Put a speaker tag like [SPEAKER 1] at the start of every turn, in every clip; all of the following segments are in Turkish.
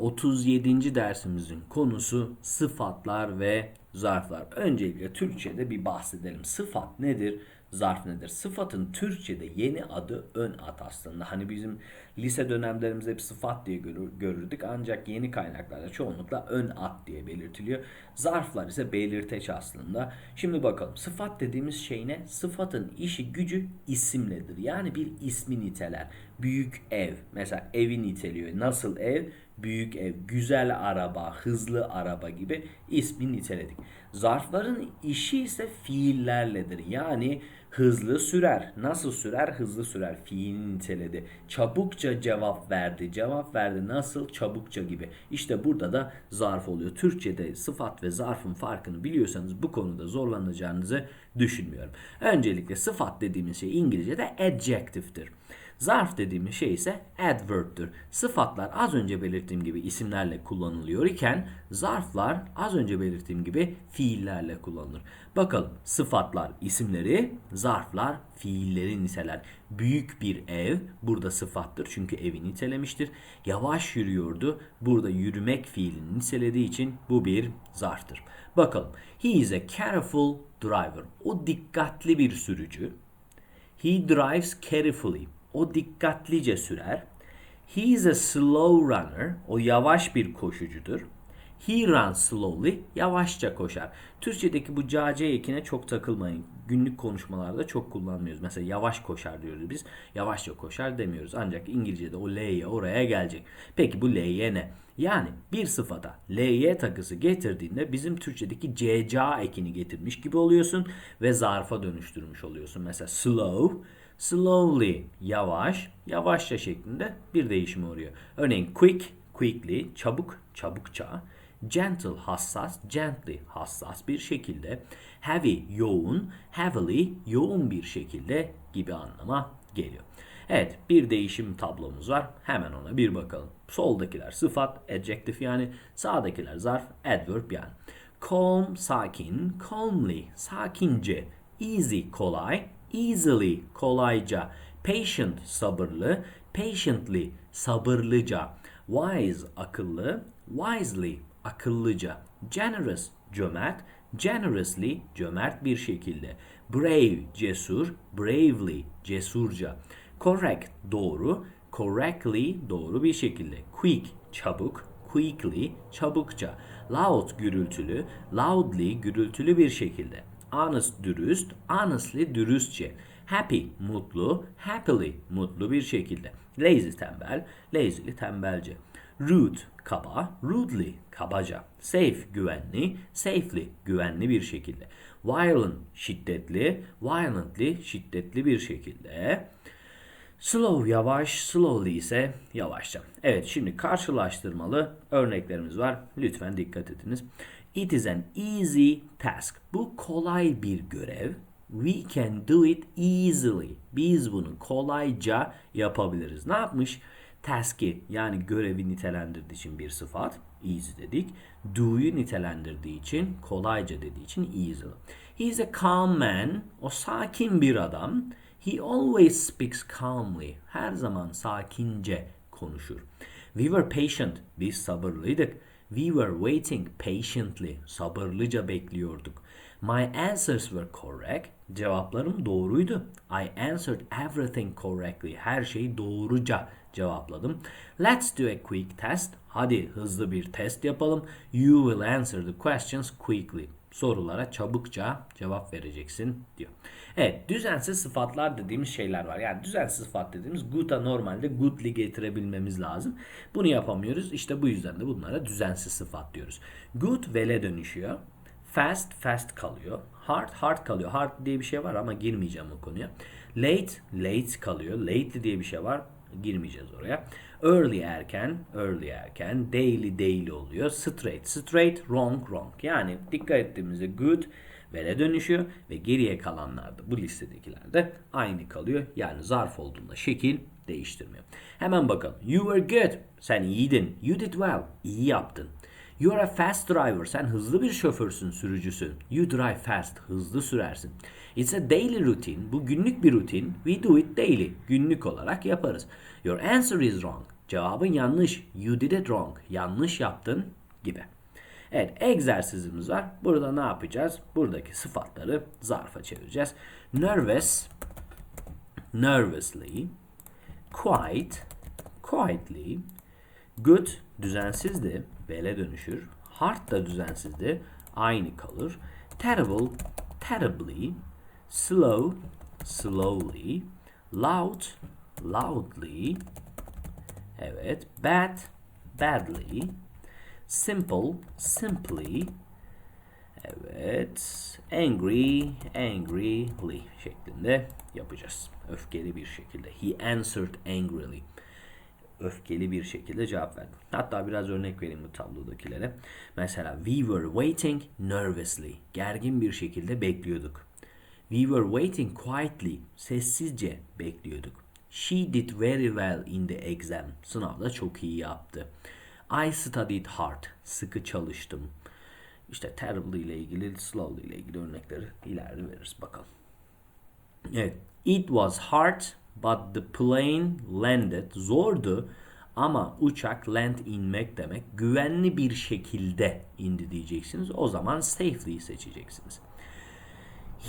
[SPEAKER 1] 37. dersimizin konusu sıfatlar ve zarflar. Öncelikle Türkçe'de bir bahsedelim. Sıfat nedir? Zarf nedir? Sıfatın Türkçe'de yeni adı ön ad aslında. Hani bizim lise dönemlerimizde hep sıfat diye görür- görürdük. Ancak yeni kaynaklarda çoğunlukla ön ad diye belirtiliyor. Zarflar ise belirteç aslında. Şimdi bakalım. Sıfat dediğimiz şey ne? Sıfatın işi gücü isimledir. Yani bir ismi niteler. Büyük ev. Mesela evi niteliyor. Nasıl ev? Büyük ev, güzel araba, hızlı araba gibi ismi niteledik. Zarfların işi ise fiillerledir. Yani hızlı sürer. Nasıl sürer? Hızlı sürer. Fiilini niteledi. Çabukça cevap verdi. Cevap verdi nasıl? Çabukça gibi. İşte burada da zarf oluyor. Türkçe'de sıfat ve zarfın farkını biliyorsanız bu konuda zorlanacağınızı düşünmüyorum. Öncelikle sıfat dediğimiz şey İngilizce'de adjective'tir. Zarf dediğimiz şey ise adverb'tür. Sıfatlar az önce belirttiğim gibi isimlerle kullanılıyor iken zarflar az önce belirttiğim gibi fiillerle kullanılır. Bakalım sıfatlar isimleri, zarflar fiilleri niteler. Büyük bir ev burada sıfattır çünkü evi nitelemiştir. Yavaş yürüyordu. Burada yürümek fiilini nitelediği için bu bir zarftır. Bakalım. He is a careful driver. O dikkatli bir sürücü. He drives carefully. O dikkatlice sürer. He is a slow runner. O yavaş bir koşucudur. He runs slowly. Yavaşça koşar. Türkçedeki bu cace ekine çok takılmayın. Günlük konuşmalarda çok kullanmıyoruz. Mesela yavaş koşar diyoruz biz. Yavaşça koşar demiyoruz. Ancak İngilizce'de o L'ye oraya gelecek. Peki bu L'ye ne? Yani bir sıfata L'ye takısı getirdiğinde bizim Türkçedeki CCA ekini getirmiş gibi oluyorsun ve zarfa dönüştürmüş oluyorsun. Mesela slow, slowly, yavaş, yavaşça şeklinde bir değişime uğruyor. Örneğin quick, quickly, çabuk, çabukça, gentle, hassas, gently, hassas bir şekilde, heavy, yoğun, heavily, yoğun bir şekilde gibi anlama geliyor. Evet bir değişim tablomuz var. Hemen ona bir bakalım. Soldakiler sıfat, adjective yani. Sağdakiler zarf, adverb yani. Calm, sakin, calmly, sakince. Easy, kolay, easily, kolayca. Patient, sabırlı, patiently, sabırlıca. Wise, akıllı, wisely, akıllıca. Generous, cömert, generously, cömert bir şekilde. Brave, cesur, bravely, cesurca. Correct, doğru, correctly, doğru bir şekilde. Quick, çabuk, quickly, çabukça. Loud, gürültülü, loudly, gürültülü bir şekilde. Honest, dürüst, honestly, dürüstçe. Happy, mutlu, happily, mutlu bir şekilde. Lazy, tembel, lazily, tembelce. Rude, kaba, rudely, kabaca. Safe, güvenli, safely, güvenli bir şekilde. Violent, şiddetli, violently, şiddetli bir şekilde. Slow yavaş, slowly ise yavaşça. Evet şimdi karşılaştırmalı örneklerimiz var. Lütfen dikkat ediniz. It is an easy task. Bu kolay bir görev. We can do it easily. Biz bunu kolayca yapabiliriz. Ne yapmış? Task'i yani görevi nitelendirdiği için bir sıfat. Easy dedik. Do'yu nitelendirdiği için kolayca dediği için easily. He is a calm man. O sakin bir adam. He always speaks calmly. Her zaman sakince konuşur. We were patient. Biz sabırlıydık. We were waiting patiently. Sabırlıca bekliyorduk. My answers were correct. Cevaplarım doğruydu. I answered everything correctly. Her şeyi doğruca cevapladım. Let's do a quick test. Hadi hızlı bir test yapalım. You will answer the questions quickly sorulara çabukça cevap vereceksin diyor. Evet düzensiz sıfatlar dediğimiz şeyler var. Yani düzensiz sıfat dediğimiz good'a normalde goodly getirebilmemiz lazım. Bunu yapamıyoruz. İşte bu yüzden de bunlara düzensiz sıfat diyoruz. Good vele dönüşüyor. Fast fast kalıyor. Hard hard kalıyor. Hard diye bir şey var ama girmeyeceğim o konuya. Late late kalıyor. Lately diye bir şey var. Girmeyeceğiz oraya. Early erken, early erken, daily daily oluyor. Straight, straight, wrong, wrong. Yani dikkat ettiğimizde good vele dönüşüyor ve geriye kalanlar da bu listedekilerde aynı kalıyor. Yani zarf olduğunda şekil değiştirmiyor. Hemen bakalım. You were good. Sen iyiydin. You did well. İyi yaptın. You are a fast driver. Sen hızlı bir şoförsün, sürücüsün. You drive fast. Hızlı sürersin. It's a daily routine. Bu günlük bir rutin. We do it daily. Günlük olarak yaparız. Your answer is wrong. Cevabın yanlış. You did it wrong. Yanlış yaptın gibi. Evet egzersizimiz var. Burada ne yapacağız? Buradaki sıfatları zarfa çevireceğiz. Nervous, nervously, quite, quietly, good düzensizdi, bele dönüşür. Hard da düzensizdi, aynı kalır. Terrible, terribly, slow, slowly, loud, loudly, evet, bad, badly, simple, simply, evet, angry, angryly şeklinde yapacağız. Öfkeli bir şekilde. He answered angrily. Öfkeli bir şekilde cevap verdi. Hatta biraz örnek vereyim bu tablodakilere. Mesela we were waiting nervously. Gergin bir şekilde bekliyorduk. We were waiting quietly. Sessizce bekliyorduk. She did very well in the exam. Sınavda çok iyi yaptı. I studied hard. Sıkı çalıştım. İşte terrible ile ilgili, slowly ile ilgili örnekleri ileride veririz bakalım. Evet. It was hard but the plane landed. Zordu ama uçak land inmek demek. Güvenli bir şekilde indi diyeceksiniz. O zaman safely seçeceksiniz.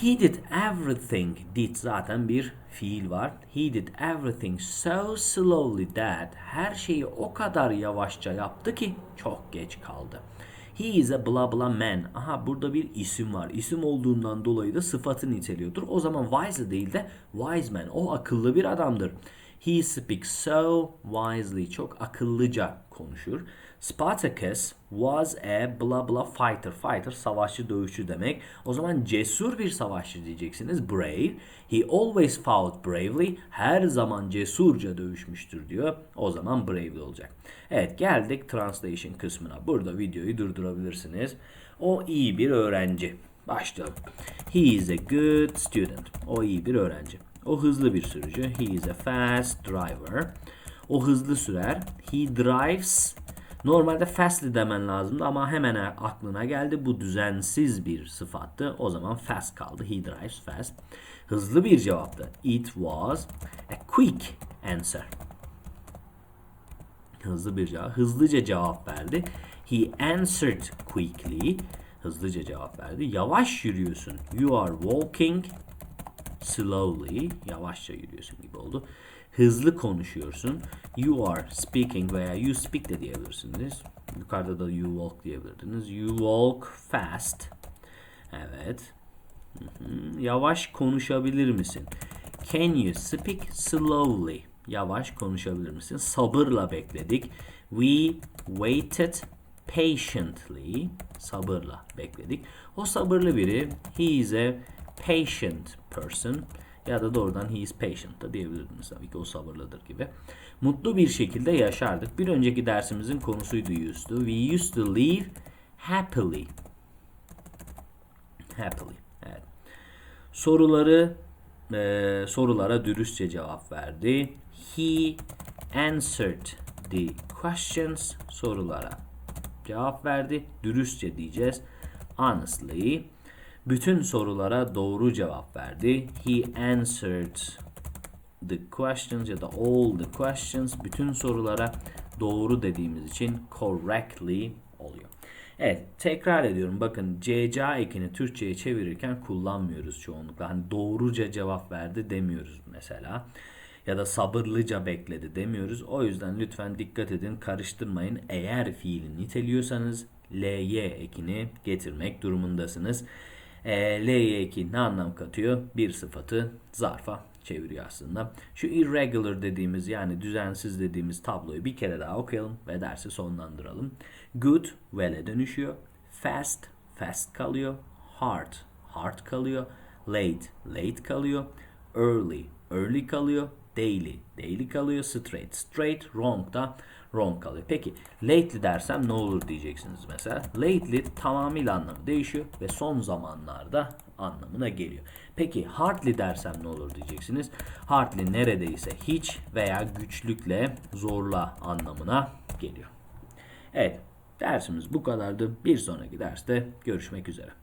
[SPEAKER 1] He did everything. Did zaten bir fiil var. He did everything so slowly that her şeyi o kadar yavaşça yaptı ki çok geç kaldı. He is a blah blah man. Aha burada bir isim var. İsim olduğundan dolayı da sıfatı niteliyordur. O zaman wise değil de wise man. O akıllı bir adamdır. He speaks so wisely. Çok akıllıca konuşur. Spartacus was a blah blah fighter. Fighter savaşçı dövüşçü demek. O zaman cesur bir savaşçı diyeceksiniz. Brave. He always fought bravely. Her zaman cesurca dövüşmüştür diyor. O zaman bravely olacak. Evet geldik translation kısmına. Burada videoyu durdurabilirsiniz. O iyi bir öğrenci. Başlayalım. He is a good student. O iyi bir öğrenci. O hızlı bir sürücü. He is a fast driver. O hızlı sürer. He drives Normalde fastly demen lazımdı ama hemen aklına geldi. Bu düzensiz bir sıfattı. O zaman fast kaldı. He drives fast. Hızlı bir cevaptı. It was a quick answer. Hızlı bir cevap. Hızlıca cevap verdi. He answered quickly. Hızlıca cevap verdi. Yavaş yürüyorsun. You are walking slowly. Yavaşça yürüyorsun gibi oldu. Hızlı konuşuyorsun. You are speaking veya you speak de diyebilirsiniz. Yukarıda da you walk diyebilirdiniz. You walk fast. Evet. Yavaş konuşabilir misin? Can you speak slowly? Yavaş konuşabilir misin? Sabırla bekledik. We waited patiently. Sabırla bekledik. O sabırlı biri. He is a patient person. Ya da doğrudan he is patient da diyebilirdiniz tabii ki o sabırlıdır gibi. Mutlu bir şekilde yaşardık. Bir önceki dersimizin konusuydu used to. We used to live happily. Happily. Evet. Soruları e, sorulara dürüstçe cevap verdi. He answered the questions. Sorulara cevap verdi. Dürüstçe diyeceğiz. Honestly. Bütün sorulara doğru cevap verdi. He answered the questions ya da all the questions. Bütün sorulara doğru dediğimiz için correctly oluyor. Evet tekrar ediyorum bakın CCA ekini Türkçe'ye çevirirken kullanmıyoruz çoğunlukla. Hani doğruca cevap verdi demiyoruz mesela. Ya da sabırlıca bekledi demiyoruz. O yüzden lütfen dikkat edin karıştırmayın. Eğer fiili niteliyorsanız LY ekini getirmek durumundasınız. E, Ly2 ne anlam katıyor? Bir sıfatı zarfa çeviriyor aslında. Şu irregular dediğimiz yani düzensiz dediğimiz tabloyu bir kere daha okuyalım ve dersi sonlandıralım. Good well'e dönüşüyor. Fast fast kalıyor. Hard hard kalıyor. Late late kalıyor. Early early kalıyor. Daily daily kalıyor. Straight straight. Wrong da wrong kalıyor. Peki lately dersem ne olur diyeceksiniz mesela. Lately tamamıyla anlamı değişiyor ve son zamanlarda anlamına geliyor. Peki hardly dersem ne olur diyeceksiniz. Hardly neredeyse hiç veya güçlükle zorla anlamına geliyor. Evet dersimiz bu kadardı. Bir sonraki derste görüşmek üzere.